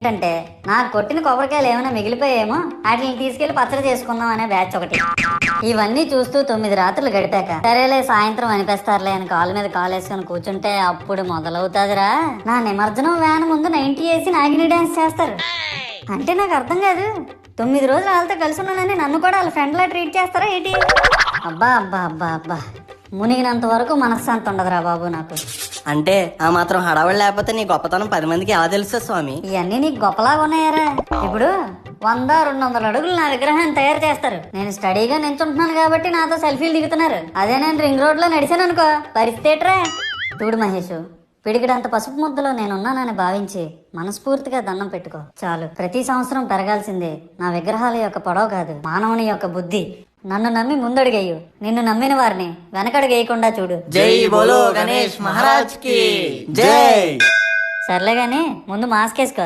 ఏంటంటే నాకు కొట్టిన కొబ్బరికాయలు ఏమైనా మిగిలిపోయేమో వాటిని తీసుకెళ్ళి పచ్చడి చేసుకుందాం అనే బ్యాచ్ ఒకటి. ఇవన్నీ చూస్తూ తొమ్మిది రాత్రులు గడిపాక సరేలే సాయంత్రం అనిపిస్తారులే అని కాలు మీద కాలు వేసుకొని కూర్చుంటే అప్పుడు మొదలవుతాదిరా. నా నిమజ్జనం వ్యాన్ ముందు నైన్టీ వేసి నాగిని డాన్స్ చేస్తారు. అంటే నాకు అర్థం కాదు. తొమ్మిది రోజులు వాళ్ళతో కలిసి ఉన్నానని నన్ను కూడా వాళ్ళ ఫ్రెండ్ లా ట్రీట్ చేస్తారా ఏంటి? అబ్బా అబ్బా అబ్బా అబ్బా. మునిగినంత వరకు మనశ్శాంతి ఉండదురా బాబు నాకు. అంటే ఆ మాత్రం హడావుడి లేకపోతే నీ గొప్పతనం పది మందికి ఎలా తెలుసు స్వామి? ఇవన్నీ నీకు గొప్పలాగా ఉన్నాయరా? ఇప్పుడు వంద రెండు వందల అడుగులు నా విగ్రహాన్ని తయారు చేస్తారు. నేను స్టడీగా నించుంటున్నాను కాబట్టి నాతో సెల్ఫీలు దిగుతున్నారు. అదే నేను రింగ్ రోడ్లో నడిచాను అనుకో. పరిస్థితి ఏట్రా? చూడు మహేష్ పిడికిడంత పసుపు ముద్దలో నేనున్నానని భావించి మనస్ఫూర్తిగా దండం పెట్టుకో. చాలు ప్రతి సంవత్సరం పెరగాల్సిందే. నా విగ్రహాల యొక్క పొడవు కాదు మానవుని యొక్క బుద్ధి. నన్ను నమ్మి ముందడుగేయు. నిన్ను నమ్మిన వారిని వెనకడుగేయకుండా చూడు. జై బోలో గణేష్ మహారాజ్కి. జై. సర్లే గాని ముందు మాస్క్ వేసుకో.